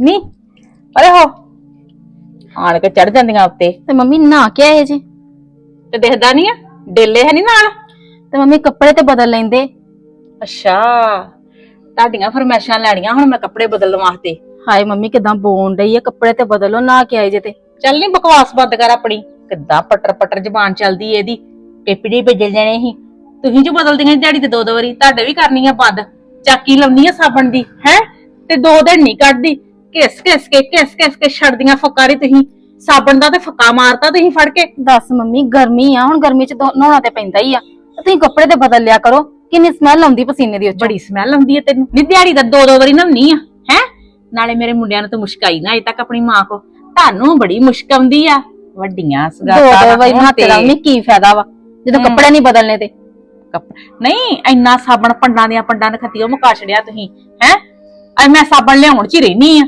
ਨੀ ਅਰੇ ਹੋ। ਆਣ ਕੇ ਚੜ ਜਾਂਦੀਆਂ ਉੱਤੇ। ਤੇ ਮੰਮੀ ਨਹਾ ਕੇ ਆਏ ਜੀ? ਤੇ ਦਿਖਦਾ ਨਹੀਂ ਆ? ਡੇਲੇ ਹੈ ਨਹੀਂ ਨਾਲ? ਤੇ ਮੰਮੀ ਕੱਪੜੇ ਤੇ ਬਦਲ ਲੈਂਦੇ। ਅੱਛਾ ਤੁਹਾਡੀਆਂ ਫਰਮੈਸ਼ਾਂ ਲੈਣੀਆਂ ਹੁਣ ਮੈਂ ਕੱਪੜੇ ਬਦਲਣ ਵਾਸਤੇ। ਹਾਏ ਮੰਮੀ ਕਿਦਾਂ ਬੋਨ ਡਈ ਆ ਕੱਪੜੇ ਤੇ ਬਦਲੋ ਨਹਾ ਕੇ ਆਏ ਜੇ ਤੇ। ਚੱਲ ਨਹੀਂ ਬਕਵਾਸ ਬੰਦ ਕਰ ਆਪਣੀ। ਕਿੱਦਾਂ ਪਟਰ ਪਟਰ ਜ਼ਬਾਨ ਚੱਲਦੀ ਏ ਇਹਦੀ? ਪੇਪੜੀ ਭੇਜਲ ਜਾਣੇ ਸੀ। ਤੁਸੀਂ ਜੋ ਬਦਲਦੀਆਂ ਸੀ ਦਿਹਾੜੀ ਤੇ ਦੋ ਦੋ ਵਾਰੀ ਤੁਹਾਡੇ ਵੀ ਕਰਨੀ ਆ ਬੰਦ। ਚਾਕੀ ਲਾਉਣੀ ਆ ਸਾਬਣ ਦੀ ਹੈ? ਤੇ ਦੋ ਦਿਨ ਨਹੀਂ ਕੱਢਦੀ। ਘਿਸ ਘਿਸ ਕੇ ਘਿਸ ਘਿਸ ਕੇ ਛੱਡਦੀਆਂ ਫਕਾਰੀ ਤੁਸੀਂ। ਸਾਬਣ ਦਾ ਤੇ ਫੱਕਾ ਮਾਰਤਾ ਤੁਸੀਂ ਫੜ ਕੇ। ਦੱਸ ਮੰਮੀ ਗਰਮੀ ਆ ਹੁਣ ਗਰਮੀ ਚ ਦੋ- ਨਹਾਉਣਾ ਤੇ ਪੈਂਦਾ ਹੀ ਆ। ਤੇ ਤੁਸੀਂ ਕੱਪੜੇ ਤੇ ਬਦਲ ਲਿਆ ਕਰੋ ਕਿੰਨੀ ਸਮੈਲ ਆਉਂਦੀ ਪਸੀਨੇ ਦੀ ਉਹ ਚੋਂ। ਬੜੀ ਸਮੈਲ ਆਉਂਦੀ ਹੈ ਤੈਨੂੰ। ਨੀ ਦਿਹਾੜੀ ਦਾ ਦੋ ਦੋ ਵਾਰੀ ਨਹਾਉਣੀ ਆ ਹੈ? ਨਾਲੇ ਮੇਰੇ ਮੁੰਡਿਆਂ ਨੂੰ ਤਾਂ ਮੁਸ਼ਕ ਆਈ ਨਾ ਅਜੇ ਤੱਕ ਆਪਣੀ ਮਾਂ ਕੋ। ਤੁਹਾਨੂੰ ਬੜੀ ਮੁਸ਼ਕ ਆਉਂਦੀ ਆ। ਵੱਡੀਆਂ ਦੋ ਸਗਾਤਾਂ ਦੋ ਵਾਰੀ ਨਹਾਤੇ ਦਾ ਮੰਮੀ ਕੀ ਫਾਇਦਾ ਵਾ? ਜਦੋਂ ਹਮ। ਕੱਪੜੇ ਨਹੀਂ ਬਦਲਨੇ ਤੇ। ਕੱਪ- ਨਹੀਂ ਇੰਨਾ ਸਾਬਣ ਪੰਡਾਂ ਦੀਆਂ ਪੰਡਾਂ ਨਖਤੀਓ ਮੁਕਾ ਛੜਿਆ ਤੁਸੀਂ ਹੈ? ਅੱਜ ਮੈਂ ਸਾਬਣ ਲਿਆਉਣ ਚ ਹੀ ਰਹਿਨੀ ਆ।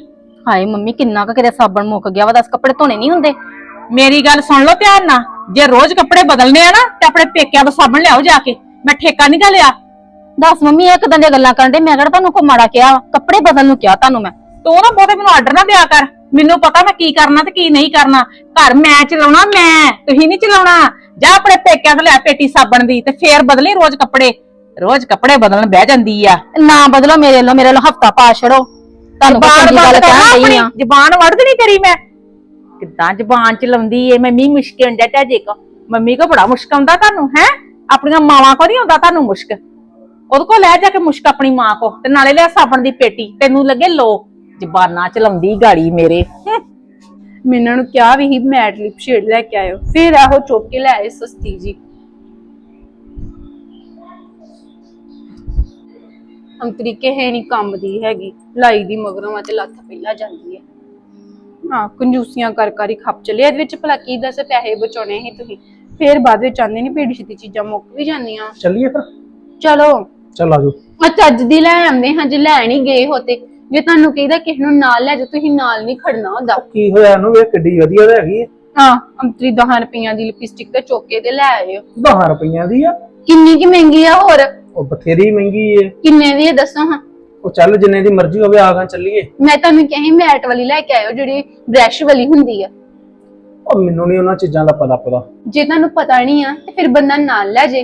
ਹਾਏ ਮੰਮੀ ਕਿੰਨਾ ਕੁ ਕਿਤੇ ਸਾਬਣ ਮੁੱਕ ਗਿਆ ਵਾ ਦੱਸ ਕੱਪੜੇ ਧੋਣੇ ਨਹੀਂ ਹੁੰਦੇ। ਮੇਰੀ ਗੱਲ ਸੁਣ ਲਓ ਧਿਆਨ ਨਾਲ ਜੇ ਰੋਜ਼ ਕੱਪੜੇ ਬਦਲਨੇ ਆ ਨਾ ਤੇ ਆਪਣੇ ਪੇਕਿਆਂ ਤੋਂ ਸਾਬਣ ਲਿਆਓ ਜਾ ਕੇ ਮੈਂ ਠੇਕਾ ਨਹੀਂ ਗਾ ਲਿਆ ਦੱਸ ਮੰਮੀ ਇਹ ਕਿਦਾਂ ਦੀਆਂ ਗੱਲਾਂ ਕਰਨ ਦੇ ਮੈਂ ਕਿਹੜਾ ਤੁਹਾਨੂੰ ਕੋ ਮਾੜਾ ਕਿਹਾ ਵਾ? ਕੱਪੜੇ ਬਦਲਣ ਨੂੰ ਕਿਹਾ ਤੁਹਾਨੂੰ ਮੈਂ। ਤੂੰ ਨਾ ਬਹੁਤੇ ਮੈਨੂੰ ਆਰਡਰ ਨਾ ਦਿਆ ਕਰ। ਮੈਨੂੰ ਪਤਾ ਮੈਂ ਕੀ ਕਰਨਾ ਤੇ ਕੀ ਨਹੀਂ ਕਰਨਾ। ਘਰ ਮੈਂ ਚਲਾਉਣਾ ਮੈਂ ਤੁਸੀਂ ਨਹੀਂ ਚਲਾਉਣਾ। ਜਾ ਆਪਣੇ ਪੇਕਿਆਂ ਤੋਂ ਲਿਆ ਪੇਟੀ ਸਾਬਣ ਦੀ ਤੇ ਫੇਰ ਬਦਲੀ ਰੋਜ਼ ਕੱਪੜੇ। ਰੋਜ਼ ਕੱਪੜੇ ਬਦਲਣ ਬਹਿ ਜਾਂਦੀ ਆ। ਨਾ ਬਦਲੋ ਮੇਰੇ ਵੱਲੋਂ ਮੇਰੇ ਵੱਲੋਂ ਹਫਤਾ ਪਾ ਛੜੋ ਤੁਹਾਨੂੰ ਕੋਈ ਚੰਗੀ ਗੱਲ ਆਪਣੀ। ਡਈ ਆ। ਜ਼ਬਾਨ ਵੜਦ ਨਹੀਂ ਕਰੀ ਮੈਂ। ਕਿੱਦਾਂ ਜ਼ਬਾਨ ਚ ਲਾਉਂਦੀ ਏ ਮੰਮੀ ਮੁਸ਼ਕ ਹੁੰਦਾ ਤੁਹਾਡੇ ਕੋ ਮੰਮੀ ਕੋ ਬੜਾ ਮੁਸ਼ਕ ਆਉਂਦਾ ਤੁਹਾਨੂੰ ਹੈ? ਆਪਣੀਆਂ ਮਾਵਾਂ ਕੋ ਨਹੀਂ ਆਉਂਦਾ ਤੁਹਾਨੂੰ ਮੁਸ਼ਕ? ਉਹਦੇ ਕੋ ਲੈ ਜਾ ਕੇ ਮੁਸ਼ਕ ਆਪਣੀ ਮਾਂ ਕੋ ਤੇ ਨਾਲੇ ਲਿਆ ਸਾਬਣ ਦੀ ਪੇਟੀ। ਤੈਨੂੰ ਲੱਗੇ ਲੋ ਜ਼ਬਾਨਾਂ ਚਲਾਉਂਦੀ ਗਾੜੀ ਮੇਰੇ। ਮੈਂ ਇਹਨਾਂ ਨੂੰ ਕਿਹਾ ਵੀ ਹੀ ਮੈਟ ਲਿਪ ਸ਼ੇਡ ਲੈ ਕੇ ਆਇਓ। ਫਿਰ ਆਹੋ ਚੁੱਕ ਕੇ ਲੈ ਆਏ ਸਸਤੀ ਜੀ। ਹਮ ਤਰੀਕੇ ਹੈ ਨਹੀਂ ਕੰਮ ਦੀ ਹੈਗੀ। ਲਾਈ ਦੀ ਮਗਰੋਂ ਆ ਤੇ ਲੱਥ ਪਹਿਲਾਂ ਜਾਂਦੀ ਹੈ। ਹਾਂ ਕੰਜੂਸੀਆਂ ਕਰ ਕਰ ਹੀ ਖੱਪ ਚਲੇ। ਇਹਦੇ ਵਿੱਚ ਭਲਾ ਕੀ ਦੱਸ ਪੈਸੇ ਬਚਾਉਣੇ ਸੀ ਤੁਸੀਂ। ਫਿਰ ਬਾਅਦ ਵਿੱਚ ਆਂਦੇ ਨਹੀਂ ਪੇੜੀ ਛੇਤੀ ਚੀਜ਼ਾਂ ਮੁੱਕ ਵੀ ਜਾਂਦੀਆਂ। ਚੱਲੀਏ ਫਿਰ? ਚਲੋ। ਚੱਲ ਆਜੋ ਆ ਚੱਜ ਦੀ ਲੈ ਆਉਂਦੇ ਹਾਂ ਜੇ ਲੈਣ ਹੀ ਗਏ ਹੋਤੇ। ਜੇ ਤੁਹਾਨੂੰ ਕਹੀਦਾ ਕਿਸੇ ਨੂੰ ਨਾਲ ਲੈ ਜਾ ਤੁਸੀਂ ਨਾਲ ਨਹੀਂ ਖੜਨਾ ਹੁੰਦਾ ਕੀ ਹੋਇਆ ਇਹਨੂੰ ਵੇ ਕਿੱਡੀ ਵਧੀਆ ਤਾਂ ਹੈਗੀ ਹੈ ਅੰਤਰੀ 10 ਰੁਪਈਆਂ ਦੀ ਲਿਪਸਟਿਕ ਤੇ ਚੋਕੇ ਤੇ ਲੈ ਆਇਓ। 10 ਰੁਪਈਆਂ ਦੀ ਆ? ਕਿੰਨੀ ਕੀ ਮਹਿੰਗੀ ਆ ਹੋਰ? ਉਹ ਬਥੇਰੀ ਮਹਿੰਗੀ ਏ। ਕਿੰਨੇ ਦੀ ਆ ਦੱਸੋ ਹਾਂ। ਉਹ ਚੱਲ ਜਿੰਨੇ ਦੀ ਮਰਜ਼ੀ ਹੋਵੇ ਆਗਾਂ ਚੱਲੀਏ। ਮੈਂ ਤੁਹਾਨੂੰ ਕਹੀ ਮੈਟ ਵਾਲੀ ਲੈ ਕੇ ਆਇਓ ਜਿਹੜੀ ਬ੍ਰਸ਼ ਵਾਲੀ ਹੁੰਦੀ ਆ। ਉਹ ਮੈਨੂੰ ਨਹੀਂ ਉਹਨਾਂ ਚੀਜ਼ਾਂ ਦਾ ਪਤਾ ਪਤਾ। ਜੇ ਤੁਹਾਨੂੰ ਪਤਾ ਨਹੀਂ ਆ ਤੇ ਫਿਰ ਬੰਦਾ ਨਾਲ ਲੈ ਜੇ।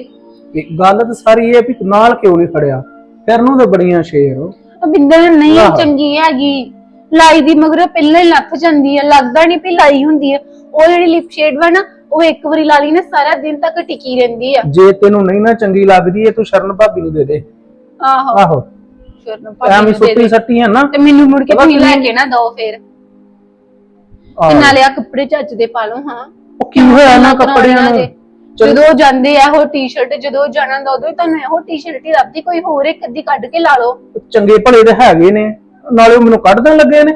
ਇਹ ਗੱਲ ਤਾਂ ਸਾਰੀ ਇਹ ਵੀ ਨਾਲ ਕਿਉਂ ਨਹੀਂ ਖੜਿਆ? ਫਿਰ ਨੂੰ ਤਾਂ ਬੜੀਆਂ ਸ਼ੇਰ ਹੋ। ਉਹ ਬਿੰਦਰ ਨਹੀਂ ਆਹੋ। ਚੰਗੀ ਹੈਗੀ। ਲਾਈ ਦੀ ਮਗਰ ਪਹਿਲਾਂ ਹੀ ਲੱਥ ਜਾਂਦੀ ਆ ਲੱਗਦਾ ਨਹੀਂ ਵੀ ਲਾਈ ਹੁੰਦੀ ਆ। ਉਹ ਜਿਹੜੀ ਲਿਪ ਸ਼ੇਡ ਵਾ ਨਾ ਉਹ ਇੱਕ ਵਾਰੀ ਲਾ ਲਈ ਨਾ ਸਾਰਾ ਦਿਨ ਤੱਕ ਟਿਕੀ ਰਹਿੰਦੀ ਆ। ਜੇ ਤੈਨੂੰ ਨਹੀਂ ਨਾ ਚੰਗੀ ਲੱਗਦੀ ਏ ਤੂੰ ਸ਼ਰਨ ਭਾਬੀ ਨੂੰ ਦੇ ਦੇ। ਆਹੋ। ਆਹੋ। ਫਿਰ ਨਾ ਭਾਬੀ ਨੂੰ ਦੇ ਸੁੱਤੀ ਦੇ। ਸੱਟੀ ਆ ਨਾ। ਤੇ ਮੈਨੂੰ ਮੁੜ ਕੇ ਤੁਸੀਂ ਲੈ ਕੀ- ਨਾ ਦੋ ਫਿਰ। ਤੇ ਆਹੋ। ਨਾਲੇ ਆ ਕੱਪੜੇ ਚੱਜ ਦੇ ਪਾ ਲਓ ਹਾਂ। ਉਹ ਕੀ ਹੋਇਆ ਨਾ ਕੱਪੜਿਆਂ ਨੂੰ? ਜਦੋਂ ਜਾਂਦੇ ਆ ਉਹ ਟੀ-ਸ਼ਰਟ ਜਦੋਂ ਜਾਣਾ ਹੁੰਦਾ ਉਦੋਂ ਹੀ ਤੁਹਾਨੂੰ ਇਹੋ ਟੀ-ਸ਼ਰਟ ਹੀ ਲੱਭਦੀ ਕੋਈ ਹੋਰ ਇੱਕ ਅੱਧੀ ਕੱਢ ਕੇ ਲਾ ਲਓ। ਚੰਗੇ ਭਲੇ ਦੇ ਹੈਗੇ ਨੇ ਨਾਲੇ ਉਹ ਮੈਨੂੰ ਕੱਢ ਦੇਣ ਲੱਗੇ ਨੇ।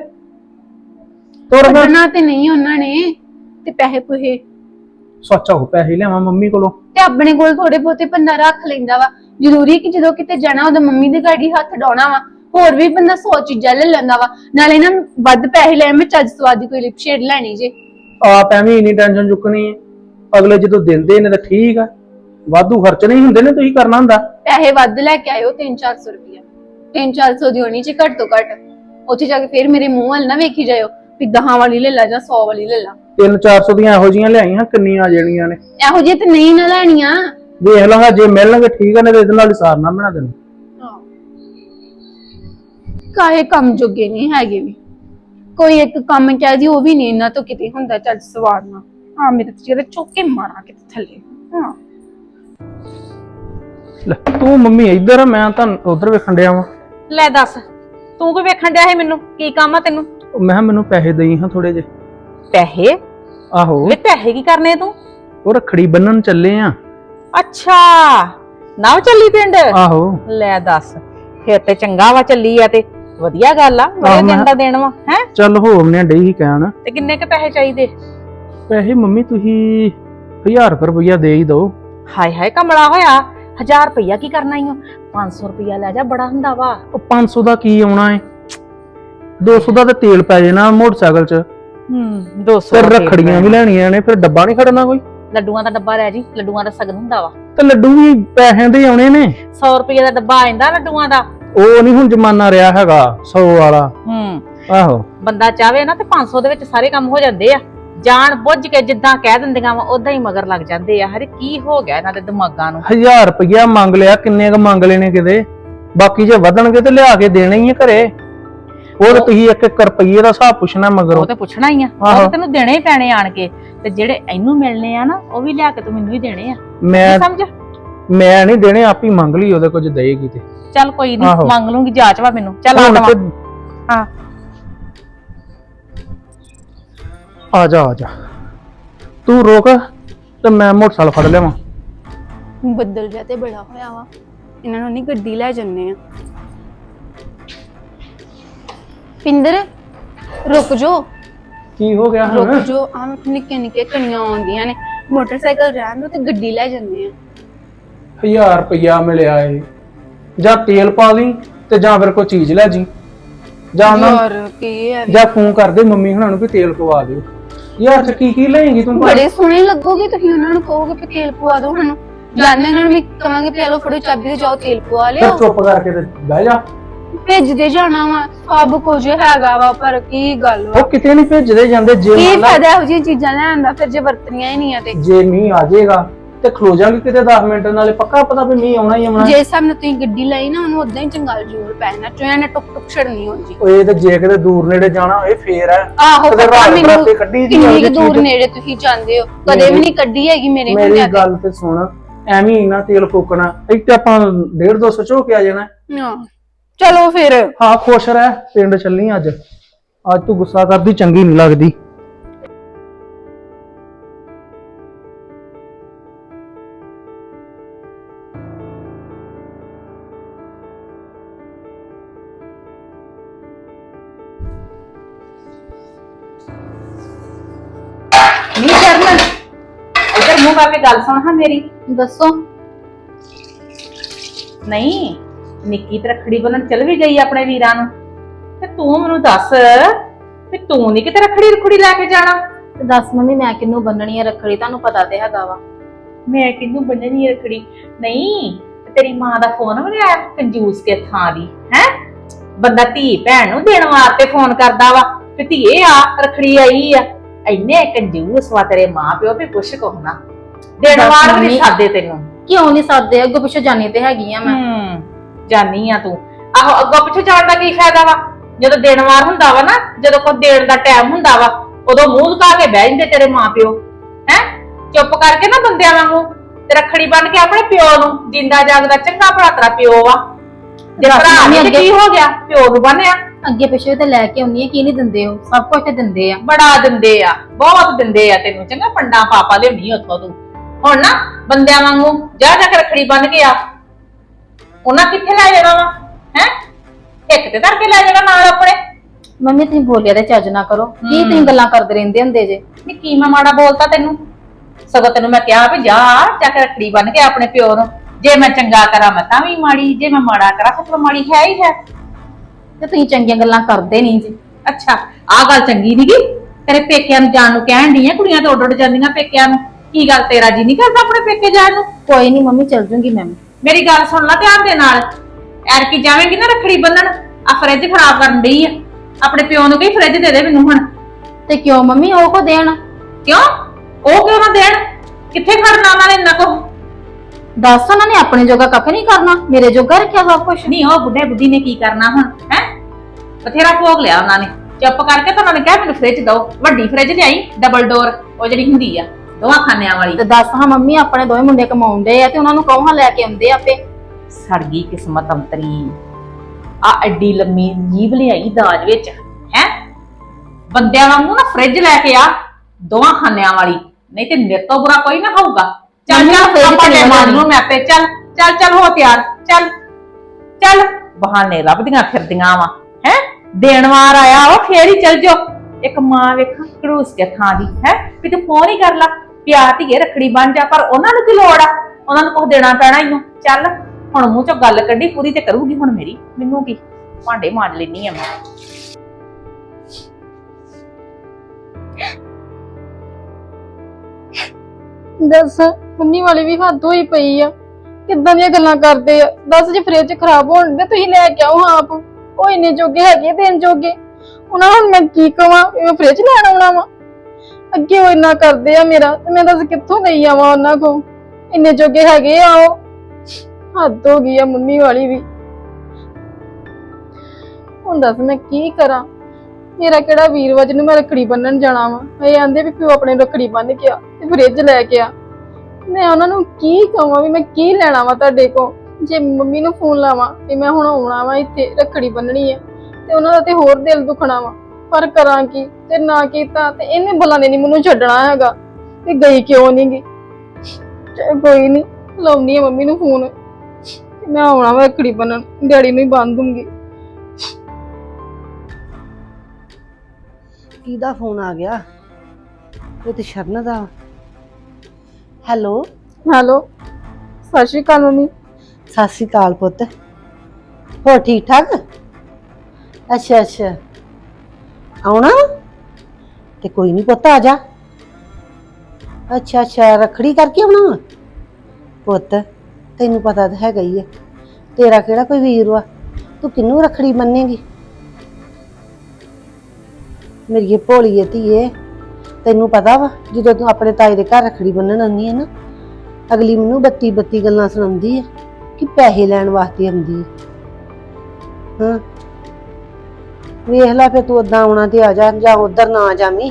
ਤੁਰ ਮੈਂ। ਕੱਢਣਾ ਤੇ ਨਹੀਂ ਉਹਨਾਂ ਨੇ ਤੇ ਪੈਸੇ ਪੁਹੇ। ਸੋਚਾ ਹੋ ਪੈਸੇ ਲਿਆਵਾਂ ਮੰਮੀ ਕੋਲੋਂ। ਤੇ ਆਪਣੇ ਕੋਲ ਥੋੜੇ ਬਹੁਤੇ ਬੰਦਾ ਰੱਖ ਲੈਂਦਾ ਵਾ। ਜ਼ਰੂਰੀ ਕਿ ਜਦੋਂ ਕਿਤੇ ਜਾਣਾ ਉਹਦਾ ਮੰਮੀ ਦੇ ਗਾੜੀ ਹੱਥ ਡਾਉਣਾ ਵਾ ਹੋਰ ਵੀ ਬੰਦਾ ਸੌ ਚੀਜ਼ਾਂ ਲੈ ਲੈਂਦਾ ਵਾ। ਨਾਲੇ ਨਾ ਵੱਧ ਪੈਸੇ ਲੈ ਮੈਂ ਚੱਜ ਸਵਾਦ ਕੋਈ ਲਿਪ ਸ਼ੇਡ ਲੈਣੀ ਜੇ। ਆਪ ਐਵੇਂ ਇਨੀ ਟੈਨਸ਼ਨ ਚੁੱਕਣੀ ਹੈ। ਅਗਲੇ ਜਦੋਂ ਦਿੰਦੇ ਨੇ ਤਾਂ ਠੀਕ ਆ। ਵਾਧੂ ਖਰਚ ਨਹੀਂ ਹੁੰਦੇ ਨੇ ਤੁਸੀਂ ਕਰਨਾ ਹੁੰਦਾ। ਪੈਸੇ ਵੱਧ ਲੈ ਕੇ ਆਇਓ 3-400 ਰੁਪਇਆ 3-400 ਦੀ ਹੋਣੀ ਚ ਘੱਟ ਤੋਂ ਘੱਟ। ਉੱਥੇ ਜਾ ਕੇ ਫਿਰ ਮੇਰੇ ਮੂੰਹ ਵੱਲ ਨਾ ਵੇਖੀ ਜਾਇਓ ਵੀ 10 ਵਾਲੀ ਲੈ ਲਾ ਜਾਂ 100 ਵਾਲੀ ਲੈ ਲਾ। 3-400 ਦੀਆਂ ਇਹੋ ਜੀਆਂ ਲਿਆਈਆਂ ਕਿੰਨੀਆਂ ਆ ਜਾਣੀਆਂ ਨੇ। ਇਹੋ ਜਿਹੇ ਤੇ ਨਹੀਂ ਨਾ ਲੈਣੀਆਂ। ਵੇਖ ਲਾਂਗਾ ਜੇ ਮਿਲਣਗੇ ਠੀਕ ਆ ਨਹੀਂ ਤੇ ਇਹਦੇ ਨਾਲ ਹੀ ਸਾਰਨਾ ਬਣਾ ਦੇਣਾ। ਕਾਹੇ ਕੰਮ ਜੋਗੇ ਨਹੀਂ ਹੈਗੇ ਵੀ। ਕੋਈ ਇੱਕ ਕੰਮ ਕਹਿ ਦੀ ਉਹ ਵੀ ਨਹੀਂ ਇਹਨਾਂ ਤੋਂ ਕਿਤੇ ਹੁੰਦਾ ਚੱਜ ਸਵਾਰਨਾ। ਹਾਂ ਮੇਰੇ ਤੇ ਜਿਹੜੇ ਚੋਕੇ ਮਾਰਾਂ ਕਿਤੇ ਥੱਲੇ। ਹਾਂ। ਲੈ ਤੂੰ ਮੰਮੀ ਇੱਧਰ ਆ ਮੈਂ ਤਾਂ ਉਧਰ ਵੇਖਣ ਡਿਆ ਵਾਂ। ਲੈ ਦੱਸ ਤੂੰ ਕੀ ਵੇਖਣ ਡਿਆ ਸੀ ਮੈਨੂੰ? ਕੀ ਕੰਮ ਆ ਤੈਨੂੰ? ਉਹ ਮੈਂ ਕਿਹਾ ਮੈਨੂੰ ਪੈਸੇ ਦੇਈ ਹਾਂ ਥੋੜੇ ਜੇ ਪੈਸੇ? ਆਹੋ। ਵੇ ਪੈਸੇ ਕੀ ਕਰਨੇ ਤੂੰ? ਉਹ ਰੱਖੜੀ ਬੰਨਣ ਚੱਲੇ ਆ। ਅੱਛਾ ਨਾ ਚੱਲੀ ਪਿੰਡ? ਆਹੋ। ਲੈ ਦੱਸ ਫਿਰ ਤੇ ਚੰਗਾ ਵਾ ਚੱਲੀ ਆ ਤੇ। ਵਧੀਆ ਗੱਲ ਆ ਆਹੋ, ਦਿਨ ਮੈਂ- ਦਾ ਦੇਣ ਵਾ ਹੈ? ਚੱਲ ਹੋਵਨੇ ਡਈ ਹੀ ਕਹਿਣ। ਤੇ ਕਿੰਨੇ ਕ ਪੈਸੇ ਚਾਹੀਦੇ? ਪੈਸੇ ਮੰਮੀ ਤੁਸੀਂ 1000 ਰੁਪਇਆ ਦੇ ਹੀ ਦਿਓ। ਹਾਏ ਹਾਏ ਕਮਲਾ ਹੋਇਆ। 1000 ਰੁਪਈਆ ਕੀ ਕਰਨਾ ਈ ਓ? 500 ਰੁਪਈਆ ਲੈ ਜਾ ਬੜਾ ਹੁੰਦਾ ਵਾ। ਉਹ 500 ਦਾ ਕੀ ਆਉਣਾ ਏ? 200 ਦਾ ਤਾਂ ਤੇਲ ਪੈ ਜਾਣਾ ਮੋਟਰਸਾਈਕਲ 'ਚ। ਹੂੰ 200 ਫਿਰ ਰੱਖੜੀਆਂ ਵੀ ਲੈਣੀਆਂ ਨੇ ਫਿਰ ਡੱਬਾ ਨਹੀਂ ਖੜਨਾ ਕੋਈ? ਲੱਡੂਆਂ ਦਾ ਡੱਬਾ ਲੈ ਜੀ ਲੱਡੂਆਂ ਦਾ ਸਗਨ ਹੁੰਦਾ ਵਾ। ਤੇ ਲੱਡੂ ਵੀ ਪੈਸਿਆਂ ਦੇ ਆਉਣੇ ਨੇ। 100 ਰੁਪਏ ਦਾ ਡੱਬਾ ਆਂਦਾ ਲੱਡੂਆਂ ਦਾ। ਉਹ ਨਹੀਂ ਹੁਣ ਜ਼ਮਾਨਾ ਰਿਹਾ ਹੈਗਾ 100 ਵਾਲਾ। ਹੂੰ। ਆਹੋ। ਬੰਦਾ ਚਾਵੇ ਨਾ ਤੇ 500 ਦੇ ਵਿੱਚ ਸਾਰੇ ਕੰਮ ਹੋ ਜਾਂਦੇ ਆ। ਜਾਣ ਬੁੱਝ ਕੇ ਜਿੱਦਾਂ ਕਹਿ ਦਿੰਦੀਆਂ ਵਾ ਉਦਾਂ ਹੀ ਮਗਰ ਲੱਗ ਜਾਂਦੇ ਆ। ਹਰੇ ਕੀ ਹੋ ਗਿਆ ਇਹਨਾਂ ਦੇ ਦਿਮਾਗਾਂ ਨੂੰ? 1000 ਰੁਪਇਆ ਮੰਗ ਲਿਆ ਕਿੰਨੇ ਕ ਮੰਗ ਲੈਣੇ ਕਿਤੇ? ਬਾਕੀ ਜੇ ਵਧਣਗੇ ਤੇ ਲਿਆ ਕੇ ਦੇਣੇ ਹੀ ਆ ਘਰੇ। ਉਹ ਤਾਂ ਤੁਸੀਂ ਇੱਕ ਇੱਕ ਰੁਪਈਏ ਦਾ ਹਿਸਾਬ ਪੁੱਛਣਾ ਮਗਰੋਂ। ਉਹ ਤੇ ਪੁੱਛਣਾ ਹੀ ਆ। ਉਹ ਆਹੋ। ਤੈਨੂੰ ਦੇਣੇ ਹੀ ਪੈਣੇ ਆਣ ਕੇ। ਤੇ ਜਿਹੜੇ ਇਹਨੂੰ ਮਿਲਣੇ ਆ ਨਾ ਉਹ ਵੀ ਲਿਆ ਕੇ ਤੂੰ ਮੈਨੂੰ ਹੀ ਦੇਣੇ ਆ। ਮੈਂ ਸਮਝ? ਮੈਂ ਨਹੀਂ ਦੇਣੇ ਆਪ ਹੀ ਮੰਗ ਲਈ ਉਹਦੇ ਕੁਝ ਦੇਗੀ ਤੇ। ਚੱਲ ਕੋਈ ਨਹੀਂ ਆਹੋ। ਮੰਗ ਲੂੰਗੀ ਜਾਂਚ ਵਾ ਮੈਨੂੰ। ਚੱਲ ਆ ਹੁਣ ਦਵਾ। ਤੇ ਹਾਂ। ਆ ਜਾ ਆ ਜਾ। ਤੂੰ ਰੋਕ ਤੇ ਮੈਂ ਮੋਟਰਸਾਈਕਲ ਫੜ ਲਿਆਵਾਂ। ਬੱਦਲ ਜਿਹਾ ਤੇ ਬੜਾ ਹੋਇਆ ਵਾ। ਇਹਨਾਂ ਨੂੰ ਨਹੀਂ ਗੱਡੀ ਲੈ ਜੰਨੇ ਆ। ਪਿੰਦਰ ਰੁਕ ਜੋ। ਕੀ ਹੋ ਗਿਆ ਰੁਕ ਹੁਣ ਜੋ ਆ ਨਿੱਕੇ ਨਿੱਕੇ ਕਣੀਆਂ ਆਉਂਦੀਆਂ ਨੇ। ਮੋਟਰਸਾਈਕਲ ਰਹਿਣ ਦੋ ਤੇ ਗੱਡੀ ਲੈ ਜੰਨੇ ਆ। 1000 ਰੁਪਇਆ ਮਿਲਿਆ ਏ। ਜਾਂ ਤੇਲ ਪਾ ਲਈ ਤੇ ਜਾਂ ਫਿਰ ਕੋਈ ਚੀਜ਼ ਲੈ ਜੀ। ਜਾਂ ਉਹਨਾਂ ਯਾਰ ਕੀ ਹੈ ਜਾਂ ਫੋਨ ਕਰਦੇ ਮੰਮੀ ਹੁਣਾਂ ਨੂੰ ਵੀ ਤੇਲ ਪਵਾ ਦਿਓ। ਯਾਰ ਚ ਕੀ ਕੀ ਤੂੰ ਬੜੇ ਸੋਹਣੇ ਲੱਗੋਗੇ ਤੁਸੀਂ ਉਹਨਾਂ ਨੂੰ ਕਹੋਗੇ ਕਿ ਤੇਲ ਪਵਾ ਦਿਓ ਸਾਨੂੰ। ਜਾਣੇ ਉਹਨਾਂ ਨੂੰ ਵੀ ਕਵਾਂਗੇ ਤੇ ਲੋ ਫੜੋ ਚਾਬੀ ਤੇ ਜਾਓ ਤੇਲ ਪਵਾ ਫਿਰ ਲਿਓ। ਚੁੱਪ ਕਰਕੇ ਤੇ ਬਹਿ ਜਾ। ਭੇਜਦੇ ਜਾਣਾ ਵਾ ਸਭ ਕੁਝ ਹੈਗਾ ਵਾ ਪਰ ਕੀ ਗੱਲ ਵਾ? ਉਹ ਕਿਤੇ ਨਹੀਂ ਭੇਜਦੇ ਜਾਂਦੇ ਜੇ ਕੀ ਮੰਨ ਲਾ ਫਾਇਦਾ ਇਹੋ ਜਿਹੀਆਂ ਚੀਜ਼ਾਂ ਲੈਣ ਦਾ ਫਿਰ ਜੇ ਵਰਤਣੀਆਂ ਹੀ ਨਹੀਂ ਆ ਤੇ। ਜੇ ਮੀਂਹ ਆ ਜਾਏਗਾ ਤੇ ਖਲੋ ਜਾਾਂਗੇ ਕਿਤੇ 10 ਮਿੰਟ ਨਾਲੇ ਪੱਕਾ ਪਤਾ ਵੀ ਮੀਂਹ ਆਉਣਾ ਹੀ ਆਉਣਾ। ਜੇ ਸਾਹਮਣੇ ਤੁਸੀਂ ਗੱਡੀ ਲਈ ਨਾ ਉਹਨੂੰ ਉਦਾਂ ਹੀ ਚੰਗਾਲ ਜ਼ਰੂਰ ਪੈਣਾ ਚੋਇਆ ਨੇ ਟੁਕ ਟੁਕ ਛੜਨੀ ਉਹ ਇਹ ਤੇ ਜੇ ਕਿਤੇ ਦੂਰ ਨੇੜੇ ਜਾਣਾ ਹੋਏ ਫੇਰ ਹੈ। ਆਹੋ ਕਦੇ ਪਤਾ ਰਾਤ ਮੈਨੂੰ ਬਰਾਤੇ ਕੱਢੀ ਦੀ ਕਿੰਨੀ ਕੁ ਦੂਰ। ਨੇੜੇ ਤੁਸੀਂ ਜਾਂਦੇ ਹੋ। ਕਦੇ ਵੀ ਨਹੀਂ ਕੱਢੀ ਹੈਗੀ ਮੇਰੇ ਮੇਰੀ ਹੁੰਦਿਆਂ ਤੇ ਗੱਲ ਤੇ ਸੁਣ ਐਵੇਂ ਹੀ ਨਾ ਤੇਲ ਫੂਕਣਾ। ਇੱਥੇ ਆਪਾਂ 1.5 200 ਚੋ ਕੇ ਆ ਜਾਣਾ। ਹਾਂ। ਚਲੋ ਫਿਰ। ਹਾਂ ਖੁਸ਼ ਰਹਿ ਪਿੰਡ ਚੱਲੀ ਅੱਜ। ਅੱਜ ਤੂੰ ਗੁੱਸਾ ਕਰਦੀ ਚੰਗੀ ਨਹੀਂ ਲੱਗਦੀ। ਕਰਕੇ ਗੱਲ ਸੁਣ ਹਾਂ ਮੇਰੀ। ਦੱਸੋ। ਨਹੀਂ ਨਿੱਕੀ ਤੇ ਰੱਖੜੀ ਬੰਨਣ ਚਲ ਵੀ ਗਈ ਆਪਣੇ ਵੀਰਾਂ ਨੂੰ। ਤੇ ਤੂੰ ਮੈਨੂੰ ਦੱਸ ਵੀ ਤੂੰ ਨਹੀਂ ਕਿਤੇ ਰੱਖੜੀ ਰਖੜੀ ਲੈ ਕੇ ਜਾਣਾ? ਤੇ ਦੱਸ ਮੰਮੀ ਮੈਂ ਕਿੰਨੂੰ ਬੰਨਣੀ ਆ ਰੱਖੜੀ? ਤੁਹਾਨੂੰ ਪਤਾ ਤੇ ਹੈਗਾ ਵਾ। ਮੈਂ ਕਿਹਨੂੰ ਬੰਨਣੀ ਹੈ ਰੱਖੜੀ? ਨਹੀਂ ਤੇ ਤੇਰੀ ਮਾਂ ਦਾ ਫੋਨ ਵੀ ਨੀ ਆਇਆ ਕੰਜੂਸ ਕੇ ਥਾਂ ਦੀ ਹੈ? ਬੰਦਾ ਧੀ ਭੈਣ ਨੂੰ ਦੇਣ ਵਾਸਤੇ ਫੋਨ ਕਰਦਾ ਵਾ ਕਿ ਧੀਏ ਆ ਰੱਖੜੀ ਆਈ ਆ। ਇੰਨੇ ਕੰਜੂਸ ਵਾ ਤੇਰੇ ਮਾਂ ਪਿਓ ਵੀ ਕੁਛ ਕੋਹਣਾ ਦੇਣ ਬਸ ਵਾਰ ਵੀ ਨੀ ਮੰਮੀ। ਸਾਦੇ ਤੈਨੂੰ। ਕਿਉਂ ਨਹੀਂ ਸਾਦੇ? ਅੱਗੋਂ ਪਿੱਛੋਂ ਜਾਣੀ ਤੇ ਹੈਗੀ ਆ ਮੈਂ। ਹੂੰ ਜਾਨੀ ਆ ਤੂੰ। ਆਹੋ ਅੱਗੋਂ ਪਿੱਛੇ ਜਾਣ ਦਾ ਕੀ ਫਾਇਦਾ ਵਾ? ਜਦੋਂ ਦਿਨ ਵਾਰ ਹੁੰਦਾ ਵਾ ਨਾ ਜਦੋਂ ਕੋਈ ਦੇਣ ਦਾ ਟਾਈਮ ਹੁੰਦਾ ਵਾ ਉਦੋਂ ਮੂੰਹ ਕੇ ਬਹਿ ਜਾਂਦੇ ਤੇਰੇ ਮਾਪਿਓ। ਹੈ? ਚੁੱਪ ਕਰਕੇ ਨਾ ਬੰਦਿਆਂ ਵਾਂਗੂ। ਤੇ ਰੱਖੜੀ ਬੰਨ ਕੇ ਆਪਣੇ ਪਿਓ ਨੂੰ। ਜਿੰਦਾ ਜਾਗਦਾ ਚੰਗਾ ਭਲਾ ਤੇਰਾ ਪਿਓ ਵਾ। ਜੇ ਦੱਸ ਭਰਾ ਮੰਮੀ ਨਹੀਂ ਤੇ ਅੱਗੇ- ਕੀ ਹੋ ਗਿਆ? ਪਿਓ ਨੂੰ ਬੰਨਿਆ। ਅੱਗੇ ਪਿੱਛੇ ਤੇ ਲੈ ਕੇ ਆਉਣੀ ਆ ਕੀ ਨਹੀਂ ਦਿੰਦੇ ਹੋ ਸਭ ਕੁਝ ਤੇ ਦਿੰਦੇ ਆ। ਬੜਾ ਦਿੰਦੇ ਆ। ਬਹੁਤ ਦਿੰਦੇ ਆ ਤੈਨੂੰ। ਚੰਗਾ ਪੰਡਾ ਪਾਪਾ ਲਿਆਉਣੀ ਉੱਥੋਂ ਤੂੰ। ਹੁਣ ਨਾ ਬੰਦਿਆਂ ਵਾਂਗੂ ਜਾ ਜਾ ਕੇ ਰੱਖੜੀ ਬੰਨ ਕੇ ਆ। ਉਹਨਾਂ ਕਿੱਥੇ ਲੈ ਜਾਣਾ ਵਾ? ਹੈ? ਇੱਕ ਤੇ ਧਰ ਕੇ ਲੈ ਜਾਣਾ ਨਾਲ ਆਪਣੇ। ਮੰਮੀ ਤੁਸੀਂ ਬੋਲਿਆ ਤੇ ਚੱਜ ਨਾ ਕਰੋ। ਕੀ ਤੁਸੀਂ ਗੱਲਾਂ ਕਰਦੇ ਰਹਿੰਦੇ ਹੁੰਦੇ ਜੇ? ਨੀ ਕੀ ਮੈਂ ਮਾੜਾ ਬੋਲਤਾ ਤੈਨੂੰ? ਸਗੋਂ ਤੈਨੂੰ ਮੈਂ ਕਿਹਾ ਵੀ ਜਾ ਜਾ ਕੇ ਰੱਖੜੀ ਬੰਨ ਕੇ ਆਪਣੇ ਪਿਓ ਨੂੰ। ਜੇ ਮੈਂ ਚੰਗਾ ਕਰਾਂ ਮੈਂ ਤਾਂ ਵੀ ਮਾੜੀ। ਜੇ ਮੈਂ ਮਾੜਾ ਕਰਾਂ ਫਿਰ ਤਾਂ ਮਾੜੀ ਹੈ ਹੀ ਹੈ। ਤੇ ਤੁਸੀਂ ਚੰਗੀਆਂ ਗੱਲਾਂ ਕਰਦੇ ਨਹੀਂ ਜੀ। ਅੱਛਾ ਆਹ ਗੱਲ ਚੰਗੀ ਨੀ ਗੀ? ਤੇਰੇ ਪੇਕਿਆਂ ਨੂੰ ਜਾਣ ਨੂੰ ਕਹਿਣ ਡੀਆਂ ਕੁੜੀਆਂ ਤਾਂ ਉੱਡ ਉੱਡ ਜਾਂਦੀਆਂ ਪੇਕਿਆਂ ਨੂੰ। ਕੀ ਗੱਲ ਤੇਰਾ ਜੀ ਨਹੀਂ ਕਰਦਾ ਆਪਣੇ ਪੇਕੇ ਜਾਣ ਨੂੰ? ਕੋਈ ਨਹੀਂ ਮੰਮੀ ਚੱਲ ਜੂੰਗੀ ਮੈਂ ਮੇਰੀ ਗੱਲ ਸੁਣ ਲੈ ਧਿਆਨ ਦੇ ਨਾਲ। ਐਰ ਕੀ ਜਾਵੇਂਗੀ ਨਾ ਰੱਖੜੀ ਬੰਨਣ ਆ ਫਰਿੱਜ ਖਰਾਬ ਕਰਨ ਡਈ ਆ। ਆਪਣੇ ਪਿਓ ਨੂੰ ਕਹੀ ਫਰਿੱਜ ਦੇ ਦੇ ਮੈਨੂੰ ਹੁਣ। ਤੇ ਕਿਉਂ ਮੰਮੀ ਉਹ ਕੋ ਦੇਣ? ਕਿਉਂ? ਉਹ ਕਿਉਂ ਨਾ ਦੇਣ? ਕਿੱਥੇ ਖੜਨਾ ਉਹਨਾਂ ਨੇ ਇੰਨਾ ਕੁ? ਦੱਸ ਉਹਨਾਂ ਨੇ ਆਪਣੇ ਜੋਗਾ ਕੱਖ ਨਹੀਂ ਕਰਨਾ ਮੇਰੇ ਜੋਗਾ ਰੱਖਿਆ ਸਭ ਕੁਝ ਨਹੀਂ ਉਹ ਬੁੱਢੇ ਬੁੱਢੀ ਨੇ ਕੀ ਕਰਨਾ ਹੁਣ ਹੈ? ਬਥੇਰਾ ਭੋਗ ਲਿਆ ਉਹਨਾਂ ਨੇ। ਚੁੱਪ ਕਰਕੇ ਤਾਂ ਉਹਨਾਂ ਨੇ ਕਿਹਾ ਮੈਨੂੰ ਫ੍ਰਿਜ ਦਿਓ। ਵੱਡੀ ਫ੍ਰਿਜ ਲਿਆਈ ਡਬਲ ਡੋਰ ਉਹ ਜਿਹੜੀ ਹੁੰਦੀ ਆ। ਦੋਵਾਂ ਖਾਨਿਆਂ ਵਾਲੀ। ਤੇ ਦੱਸ ਹਾਂ ਮੰਮੀ ਆਪਣੇ ਦੋਵੇਂ ਮੁੰਡੇ ਕਮਾਉਂਦੇ ਆ ਤੇ ਉਹਨਾਂ ਨੂੰ ਕਹੋ ਲੈ ਕੇ ਆਉਂਦੇ ਆ ਆਪੇ? ਸੜ ਗਈ ਕਿਸਮਤ ਅੰਤਰੀ। ਆ ਐਡੀ ਲੰਮੀ ਜੀਬ ਲਿਆਈ ਦਾਜ ਵਿੱਚ ਹੈ? ਬੰਦਿਆਂ ਵਾਂਗੂ ਨਾ ਫ੍ਰਿਜ ਲੈ ਕੇ ਆ ਦੋਵਾਂ ਖਾਨਿਆਂ ਵਾਲੀ। ਨਹੀਂ ਤੇ ਮੇਰੇ ਤੋਂ ਬੁਰਾ ਕੋਈ ਨਾ ਹੋਊਗਾ। ਚੱਲ ਚੱਲ ਫ੍ਰਿਜ ਆਪਾਂ ਨੇ ਲੈ ਮਾਰ। ਨੂੰ ਮੈਂ ਆਪੇ। ਚੱਲ ਚੱਲ ਚੱਲ ਹੋ ਤਿਆਰ। ਚੱਲ ਚੱਲ। ਬਹਾਨੇ ਲੱਭਦੀਆਂ ਫਿਰਦੀਆਂ ਵਾ ਹੈ? ਦੇਣ ਵਾਰ ਆਇਆ ਉਹ ਫੇਰ ਹੀ ਚੱਲ ਜੋ ਇੱਕ ਮਾਂ ਵੇਖਾਂ ਘੜੂਸ ਕੇ ਥਾਂ ਦੀ ਹੈ? ਵੀ ਤੂੰ ਫੋਨ ਹੀ ਕਰ ਲਾ। ਪਿਆਰ ਧੀਏ ਰੱਖੜੀ ਬਣ ਜਾ, ਪਰ ਉਹਨਾਂ ਨੂੰ ਕੀ ਲੋੜ ਆ? ਉਹਨਾਂ ਨੂੰ ਕੁਝ ਦੇਣਾ ਪੈਣਾ ਹੀ ਓ। ਚੱਲ, ਹੁਣ ਮੂੰਹ ਚੋਂ ਗੱਲ ਕੱਢੀ, ਪੂਰੀ ਤੇ ਕਰੂਗੀ ਹੁਣ ਮੇਰੀ। ਮੈਨੂੰ ਕੀ? ਭਾਂਡੇ ਮਾਂਜ ਲੈਣੀ ਆ ਮੈਂ। ਦੱਸ, ਮੰਮੀ ਵਾਲੀ ਵੀ ਹੱਦ ਹੋਈ ਪਈ ਆ। ਕਿੱਦਾਂ ਦੀਆਂ ਗੱਲਾਂ ਕਰਦੇ ਆ? ਦੱਸ, ਜੇ ਫ੍ਰਿਜ ਖਰਾਬ ਹੋਣ ਦੇ ਤੁਸੀਂ ਲੈ ਕੇ ਆਓ ਆਪ। ਉਹ ਇੰਨੇ ਜੋਗੇ ਹੈਗੇ ਦੇਣ ਜੋਗੇ। ਉਹਨਾਂ ਨੂੰ ਹੁਣ ਮੈਂ ਕੀ ਕਵਾਂ? ਵੀ ਫ੍ਰਿਜ ਲੈਣ ਆਉਣਾ ਵਾ। ਅੱਗੇ ਉਹ ਇੰਨਾ ਕਰਦੇ ਆ ਮੇਰਾ, ਤੇ ਮੈਂ ਦੱਸ ਕਿੱਥੋਂ ਲਈ ਆਵਾਂ ਉਹਨਾਂ ਕੋ ਇੰਨੇ ਜੋਗੇ ਹੈਗੇ ਆ ਉਹ? ਹੱਦ ਹੋ ਗਈ ਆ ਮੰਮੀ ਵਾਲੀ ਵੀ। ਹੁਣ ਦੱਸ ਮੈਂ ਕੀ ਕਰਾਂ? ਮੇਰਾ ਕਿਹੜਾ ਵੀਰ ਵਾ ਜਿਹਨੂੰ ਮੈਂ ਰੱਖੜੀ ਬੰਨਣ ਜਾਣਾ ਵਾ? ਇਹ ਆਂਦੇ ਵੀ ਪਿਓ ਆਪਣੇ ਰੱਖੜੀ ਬੰਨ ਕੇ ਆ ਤੇ ਫ੍ਰਿਜ ਲੈ ਕੇ ਆ। ਮੈਂ ਉਹਨਾਂ ਨੂੰ ਕੀ ਕਹਾਂ ਵੀ ਮੈਂ ਕੀ ਲੈਣਾ ਵਾ ਤੁਹਾਡੇ ਕੋ ਜੇ ਮੰਮੀ ਨੂੰ ਫੋਨ ਲਾਵਾਂ ਤੇ ਮੈਂ ਹੁਣ ਆਉਣਾ ਵਾ ਇੱਥੇ ਰੱਖੜੀ ਬੰਨਣੀ ਹੈ ਤੇ ਉਹਨਾਂ ਦਾ ਤੇ ਹੋਰ ਦਿਲ ਦੁਖਣਾ ਵਾ। ਪਰ ਕਰਾਂ ਕੀ ਤੇ ਨਾ ਕੀਤਾ ਤੇ ਇਹਨੇ ਬਲਾਂ ਨੇ ਨਹੀਂ ਮੈਨੂੰ ਛੱਡਣਾ ਹੈਗਾ ਤੇ ਗਈ ਕਿਉਂ ਨਹੀਂ ਗਈ ਚੱਲ ਕੋਈ ਨਹੀਂ ਲਾਉਣੀ ਆ ਮੰਮੀ ਨੂੰ ਫੋਨ। ਮੈਂ ਆਉਣਾ ਵਾ ਰੱਖੜੀ ਬੰਨਣ ਡੈਡੀ ਨੂੰ ਹੀ ਬੰਨ ਦੂੰਗੀ। ਕਿਹਦਾ ਫੋਨ ਆ ਗਿਆ? ਇਹ ਤੇ ਸ਼ਰਨ ਦਾ। ਹੈਲੋ? ਹੈਲੋ ਸਤਿ ਸ਼੍ਰੀ ਅਕਾਲ ਮੰਮੀ। ਸਤਿ ਸ਼੍ਰੀ ਅਕਾਲ ਪੁੱਤ। ਹੋਰ ਠੀਕ ਠਾਕ? ਅੱਛਾ ਅੱਛਾ। ਆਉਣਾ ਤੇ ਕੋਈ ਨਹੀਂ ਪੁੱਤ ਆ ਜਾ। ਅੱਛਾ ਅੱਛਾ, ਰਖੜੀ ਕਰਕੇ ਆਉਣਾ ਵਾ? ਪੁੱਤ, ਤੈਨੂੰ ਪਤਾ ਤਾਂ ਹੈਗਾ ਹੀ ਹੈ ਤੇਰਾ ਕਿਹੜਾ ਕੋਈ ਵੀਰ ਵਾ? ਤੂੰ ਕਿੰਨੂੰ ਰਖੜੀ ਮੰਨੇਗੀ? ਮੇਰੀ ਭੋਲੀਏ ਧੀਏ, ਤੈਨੂੰ ਪਤਾ ਵਾ, ਜਦੋਂ ਤੂੰ ਆਪਣੇ ਤਾਏ ਦੇ ਘਰ ਰਖੜੀ ਬੰਨਣ ਆਉਂਦੀ ਹੈ ਨਾ, ਅਗਲੀ ਮੈਨੂੰ ਬੱਤੀ ਬੱਤੀ ਗੱਲਾਂ ਸੁਣਾਉਂਦੀ ਹੈ ਕਿ ਪੈਸੇ ਲੈਣ ਵਾਸਤੇ ਆਉਂਦੀ ਹੈ ਹਾਂ ਵੇਖ ਲੈ ਫਿਰ ਤੂੰ ਉਦਾਂ ਆਉਣਾ ਤੇ ਆ ਜਾ ਜਾਂ ਉਧਰ ਨਾ ਜਾਵੀਂ।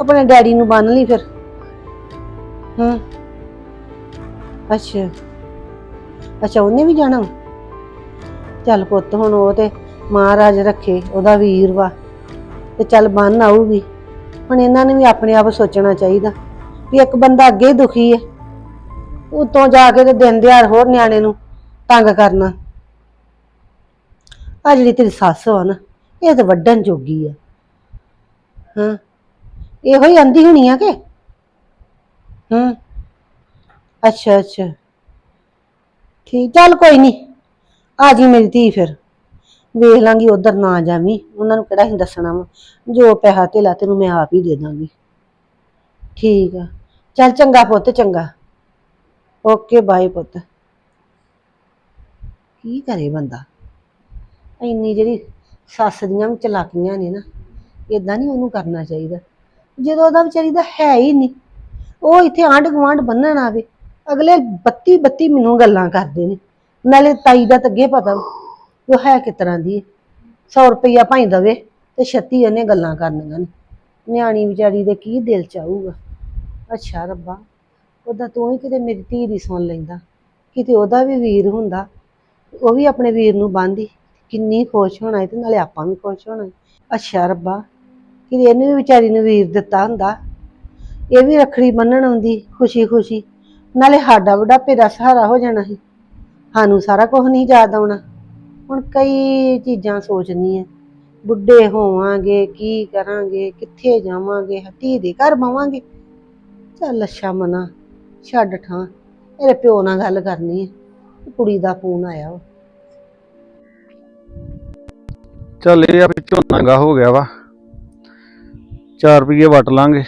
ਆਪਣੇ ਡੈਡੀ ਨੂੰ ਬੰਨ ਲਈ ਫਿਰ। ਹਾਂ। ਅੱਛਾ। ਅੱਛਾ, ਉਹਨੇ ਵੀ ਜਾਣਾ ਚੱਲ ਪੁੱਤ, ਹੁਣ ਉਹ ਤੇ ਮਹਾਰਾਜ ਰੱਖੇ, ਉਹਦਾ ਵੀਰ ਵਾ। ਤੇ ਚੱਲ ਬੰਨ ਆਊਗੀ। ਹੁਣ ਇਹਨਾਂ ਨੇ ਵੀ ਆਪਣੇ ਆਪ ਸੋਚਣਾ ਚਾਹੀਦਾ ਵੀ ਇੱਕ ਬੰਦਾ ਅੱਗੇ ਹੀ ਦੁਖੀ ਹੈ ਉਤੋਂ ਜਾ ਕੇ ਤੇ ਦਿਨ ਦਿਹਾੜ ਹੋਰ ਨਿਆਣੇ ਨੂੰ ਤੰਗ ਕਰਨਾ। ਆ ਜਿਹੜੀ ਤੇਰੀ ਸੱਸ ਵਾ ਨਾ ਇਹ ਤਾਂ ਵੱਡਣ ਜੋਗੀ ਆ। ਹਾਂ। ਇਹੋ ਹੀ ਆਂਦੀ ਹੋਣੀ ਆ ਕਿ? ਹਾਂ। ਅੱਛਾ ਅੱਛਾ। ਠੀਕ, ਚੱਲ ਕੋਈ ਨਹੀਂ ਆ ਜੀ ਮੇਰੀ ਧੀ ਫਿਰ। ਵੇਖ ਲਾਂਗੀ ਉਧਰ ਨਾ ਜਾਵੀਂ। ਉਹਨਾਂ ਨੂੰ ਕਿਹੜਾ ਹੀ ਦੱਸਣਾ ਵਾ। ਜੋ ਪੈਸਾ ਧੇਲਾ ਤੈਨੂੰ ਮੈਂ ਆਪ ਹੀ ਦੇ ਦਾਂਗੀ। ਠੀਕ ਆ। ਚੱਲ ਚੰਗਾ ਪੁੱਤ, ਚੰਗਾ। ਓਕੇ, ਬਾਏ ਪੁੱਤ। ਕੀ ਕਰੇ ਬੰਦਾ? ਇੰਨੀ ਜਿਹੜੀ ਸੱਸ ਦੀਆਂ ਵੀ ਚਲਾਕੀਆਂ ਨੇ ਨਾ ਇਦਾਂ ਨਹੀਂ ਉਹਨੂੰ ਕਰਨਾ ਚਾਹੀਦਾ। ਜਦੋਂ ਉਹਦਾ ਵਿਚਾਰੀ ਦਾ ਹੈ ਹੀ ਨਹੀਂ, ਉਹ ਇੱਥੇ ਆਂਢ ਗੁਆਂਢ ਬੰਨਣ ਆਵੇ, ਅਗਲੇ ਬੱਤੀ ਬੱਤੀ ਮੈਨੂੰ ਗੱਲਾਂ ਕਰਦੇ ਨੇ। ਨਾਲੇ ਤਾਈ ਦਾ ਤਾਂ ਪਤਾ ਵੀ ਉਹ ਹੈ ਕਿਸ ਤਰ੍ਹਾਂ ਦੀ 100 ਰੁਪਈਆ ਭਾਈ ਦਵੇ ਤੇ 36 ਉਹਨੇ ਗੱਲਾਂ ਕਰਨੀਆਂ ਨੇ। ਨਿਆਣੀ ਵਿਚਾਰੀ ਦੇ ਕੀ ਦਿਲ ਚ ਅੱਛਾ ਰੱਬਾ, ਉਹਦਾ ਤੂੰ ਹੀ ਕਿਤੇ ਮੇਰੀ ਧੀ ਦੀ ਸੁਣ ਲੈਂਦਾ। ਕਿਤੇ ਉਹਦਾ ਵੀ ਵੀਰ ਹੁੰਦਾ, ਉਹ ਵੀ ਆਪਣੇ ਵੀਰ ਨੂੰ ਬੰਨ੍ਹਦੀ ਕਿੰਨੀ ਖੁਸ਼ ਹੋਣਾ ਸੀ ਤੇ ਨਾਲੇ ਆਪਾਂ ਵੀ ਖੁਸ਼ ਹੋਣਾ ਅੱਛਾ ਰੱਬਾ ਕਿ ਇਹਨੂੰ ਵੀ ਵਿਚਾਰੀ ਨੂੰ ਵੀਰ ਦਿੱਤਾ ਹੁੰਦਾ। ਇਹ ਵੀ ਰੱਖੜੀ ਬੰਨਣ ਆਉਂਦੀ ਖੁਸ਼ੀ ਖੁਸ਼ੀ ਨਾਲੇ ਸਾਡਾ ਬੁਢਾਪੇ ਦਾ ਸਹਾਰਾ ਹੋ ਜਾਣਾ ਸੀ। ਸਾਨੂੰ ਸਾਰਾ ਕੁਝ ਨਹੀਂ ਯਾਦ ਆਉਣਾ। ਹੁਣ ਕਈ ਚੀਜ਼ਾਂ ਸੋਚਣੀ ਹੈ ਬੁੱਢੇ ਹੋਵਾਂਗੇ, ਕੀ ਕਰਾਂਗੇ, ਕਿੱਥੇ ਜਾਵਾਂਗੇ ਧੀ ਦੇ ਘਰ ਬਵਾਂਗੇ। ਚੱਲ ਅੱਛਾ ਮਨਾ, ਛੱਡ ਠਾਂ। ਇਹਦੇ ਪਿਓ ਨਾਲ ਗੱਲ ਕਰਨੀ ਹੈ ਕੁੜੀ ਦਾ ਫੋਨ ਆਇਆ ਵਾ। ਚੱਲ ਇਹ ਆ ਵੀ ਝੋਨਾਗਾ ਹੋ ਗਿਆ ਵਾ। 4 ਰੁਪਏ ਵਟ ਲਾਂਗੇ।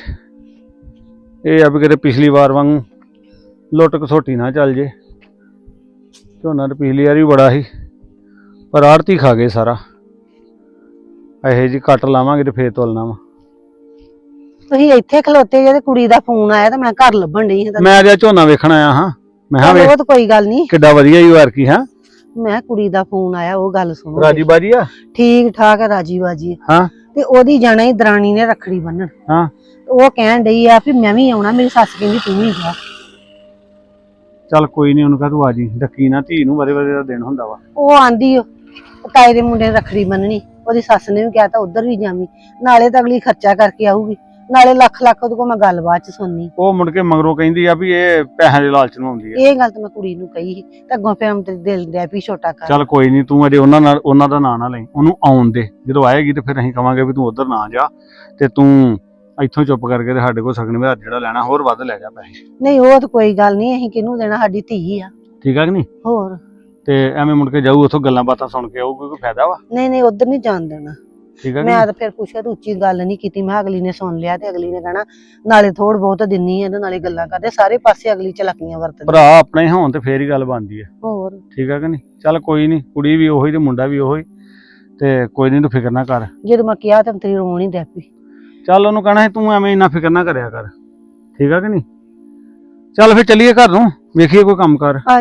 ਇਹ ਆ ਵੀ ਕਿਤੇ ਪਿਛਲੀ ਵਾਰ ਵਾਂਗ ਲੁੱਟ ਘਸੋਟੀ ਨਾ ਚੱਲ ਜੇ। ਝੋਨਾ ਤੇ ਪਿਛਲੀ ਵਾਰ ਵੀ ਬੜਾ ਸੀ ਪਰ ਆੜਤੀ ਖਾ ਗਏ ਸਾਰਾ। ਇਹੋ ਜੀ ਕੱਟ ਲਾਵਾਂਗੇ ਤੇ ਫੇਰ ਤੋਲਣਾ ਵਾ। ਤੁਸੀਂ ਇੱਥੇ ਖਲੋਤੇ ਜੇ ਤੇ ਕੁੜੀ ਦਾ ਫੋਨ ਆਇਆ ਤਾਂ ਮੈਂ ਘਰ ਲੱਭਣ ਡਈ ਹਾਂ ਮੈਂ ਅਜੇ ਝੋਨਾ ਵੇਖਣ ਆਇਆ ਹਾਂ। ਮੈਂ ਹਾਂ ਉਹ ਤਾਂ ਕੋਈ ਗੱਲ ਨਹੀਂ ਕਿੱਡਾ ਵਧੀਆ ਹੀ ਵਾਰ ਕੀ ਹਾਂ? ਮੈਂ ਕੁੜੀ ਦਾ ਫੋਨ ਆਇਆ ਉਹ ਗੱਲ ਸੁਣੋ। ਰਾਜੀ ਬਾਜੀ ਆ? ਠੀਕ ਠਾਕ ਹੈ ਰਾਜੀ ਬਾਜੀ। ਹਾਂ। ਤੇ ਉਹਦੀ ਜਾਣਾ ਹੀ ਦਰਾਣੀ ਨੇ ਰੱਖੜੀ ਬੰਨਣ ਹਾਂ। ਉਹ ਕਹਿਣ ਡਈ ਆ ਵੀ ਮੈਂ ਵੀ ਆਉਣਾ ਮੇਰੀ ਸੱਸ ਕਹਿੰਦੀ ਤੂੰ ਵੀ ਜਾ। ਚੱਲ ਕੋਈ ਨਹੀਂ ਉਹਨੂੰ ਕਹ ਤੂੰ ਆ ਜੀ। ਡੱਕੀ ਨਾ ਧੀ ਨੂੰ ਵਰੇ ਵਰੇ ਦਾ ਦਿਨ ਹੁੰਦਾ ਵਾ। ਉਹ ਆਂਦੀ ਓ ਤਾਏ ਦੇ ਮੁੰਡੇ ਨੇ ਰੱਖੜੀ ਬੰਨਣੀ ਉਹਦੀ ਸੱਸ ਨੇ ਵੀ ਕਿਹਾ ਤਾਂ ਉਧਰ ਵੀ ਜਾਵੀਂ ਨਾਲੇ ਤਾਂ ਅਗਲੀ ਖਰਚਾ ਕਰਕੇ ਆਊਗੀ। ਨਾਲੇ ਲੱਖ ਲੱਖ ਉਹਦੇ ਕੋਲ ਮੈਂ ਗੱਲਬਾਤ ਚ ਸੁਣਨੀ। ਉਹ ਮੁੜ ਕੇ ਮਗਰੋਂ ਕਹਿੰਦੀ ਆ ਵੀ ਇਹ ਪੈਸਿਆਂ ਦੇ ਲਾਲਚ ਨੂੰ ਆਉਂਦੀ ਆ। ਇਹ ਗੱਲ ਤਾਂ ਮੈਂ ਕੁੜੀ ਨੂੰ ਕਹੀ ਸੀ ਤਾਂ ਅੱਗੋਂ ਫਿਰ ਤੇਰੇ ਦਿਲ ਦੇ ਵੀ ਛੋਟਾ ਕਰ। ਚੱਲ ਕੋਈ ਨਹੀਂ ਤੂੰ ਅਜੇ ਉਹਨਾਂ ਨਾਲ ਉਹਨਾਂ ਦਾ ਨਾਂ ਨਾ ਲਈ ਉਹਨੂੰ ਆਉਣ ਦੇ। ਜਦੋਂ ਆਏਗੀ ਤੇ ਫਿਰ ਅਸੀਂ ਕਵਾਂਗੇ ਵੀ ਤੂੰ ਉਧਰ ਨਾ ਜਾ ਤੇ ਤੂੰ ਇੱਥੋਂ ਚੁੱਪ ਕਰਕੇ ਤੇ ਸਾਡੇ ਕੋਲ ਸਗਨ ਵਿਹਾਰ ਜਿਹੜਾ ਲੈਣਾ ਹੋਰ ਵੱਧ ਲੈ ਜਾ ਪੈਸੇ। ਨਹੀਂ ਉਹ ਤਾਂ ਕੋਈ ਗੱਲ ਨਹੀਂ ਅਸੀਂ ਕਿਹਨੂੰ ਦੇਣਾ ਸਾਡੀ ਧੀ ਆ। ਠੀਕ ਆ ਕਿ ਨਹੀਂ ਹੋਰ। ਤੇ ਐਵੇਂ ਮੁੜ ਕੇ ਜਾਊ ਉਥੋਂ ਗੱਲਾਂ ਬਾਤਾਂ ਸੁਣ ਕੇ ਆਊ ਕੋਈ ਫਾਇਦਾ ਵਾ? ਨਹੀਂ ਨਹੀਂ ਉਧਰ ਨਹੀਂ ਜਾਣ ਦੇਣਾ। ਠੀਕ ਹੈ ਕਿ ਮੈਂ? ਤਾਂ ਫਿਰ ਪੁੱਛਿਆ ਤੂੰ ਉੱਚੀ ਗੱਲ ਨਹੀਂ ਕੀਤੀ। ਮੈਂ ਅਗਲੀ ਨੇ ਸੁਣ ਲਿਆ ਤੇ ਅਗਲੀ ਨੇ ਕਹਿਣਾ ਨਾਲੇ ਥੋੜ ਬਹੁਤ ਦਿੰਨੀ ਆ ਤੇ ਨਾਲੇ ਗੱਲਾਂ ਕਰਦੇ ਸਾਰੇ ਪਾਸੇ ਅਗਲੀ ਚਲਾਕੀਆਂ ਵਰਤਦੀ ਭਰਾ ਆਪਣੇ ਹੋਣ ਤੇ ਫੇਰ ਹੀ ਗੱਲ ਬਣਦੀ ਹੈ ਹੋਰ? ਠੀਕ ਹੈ ਕਿ ਨਹੀਂ? ਚੱਲ ਕੋਈ ਨਹੀਂ ਕੁੜੀ ਵੀ ਉਹੀ ਤੇ ਮੁੰਡਾ ਵੀ ਉਹੀ। ਤੇ ਕੋਈ ਨਹੀਂ ਤੂੰ ਫਿਕਰ ਨਾ ਕਰ। ਜਦੋਂ ਮੈਂ ਕਿਹਾ ਤਾਂ ਤੇਰੀ ਰੋਣ ਹੀ ਡੈ ਪਈ। ਚੱਲ ਉਹਨੂੰ ਕਹਿਣਾ ਸੀ ਤੂੰ ਐਵੇਂ ਇੰਨਾ ਫਿਕਰ ਨਾ ਕਰਿਆ ਕਰ। ਠੀਕ ਹੈ ਕਿ ਨਹੀਂ? ਚੱਲ ਫਿਰ ਚੱਲੀਏ ਘਰ ਨੂੰ ਵੇਖੀਏ ਕੋਈ ਕੰਮ ਕਰ। ਆ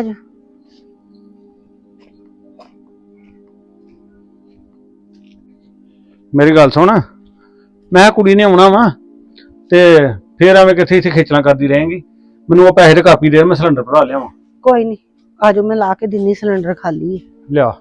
ਮੇਰੀ ਗੱਲ ਸੁਣ। ਮੈਂ ਕੁੜੀ ਨੇ ਆਉਣਾ ਵਾ ਤੇ ਫੇਰ ਐਵੇਂ ਕਿੱਥੇ ਇੱਥੇ ਖੇਚਲਾਂ ਕਰਦੀ ਰਹੇਂਗੀ। ਮੈਨੂੰ ਉਹ ਪੈਸੇ ਤੇ ਕਾਪੀ ਦੇ ਮੈਂ ਸਿਲੰਡਰ ਭਰਾ ਲਿਆਵਾਂ। ਕੋਈ ਨਹੀਂ ਆ ਜਾਓ ਮੈਂ ਲਾ ਕੇ ਦਿੰਨੀ ਸਿਲੰਡਰ ਖਾਲੀ। ਹੈ ਲਿਆ।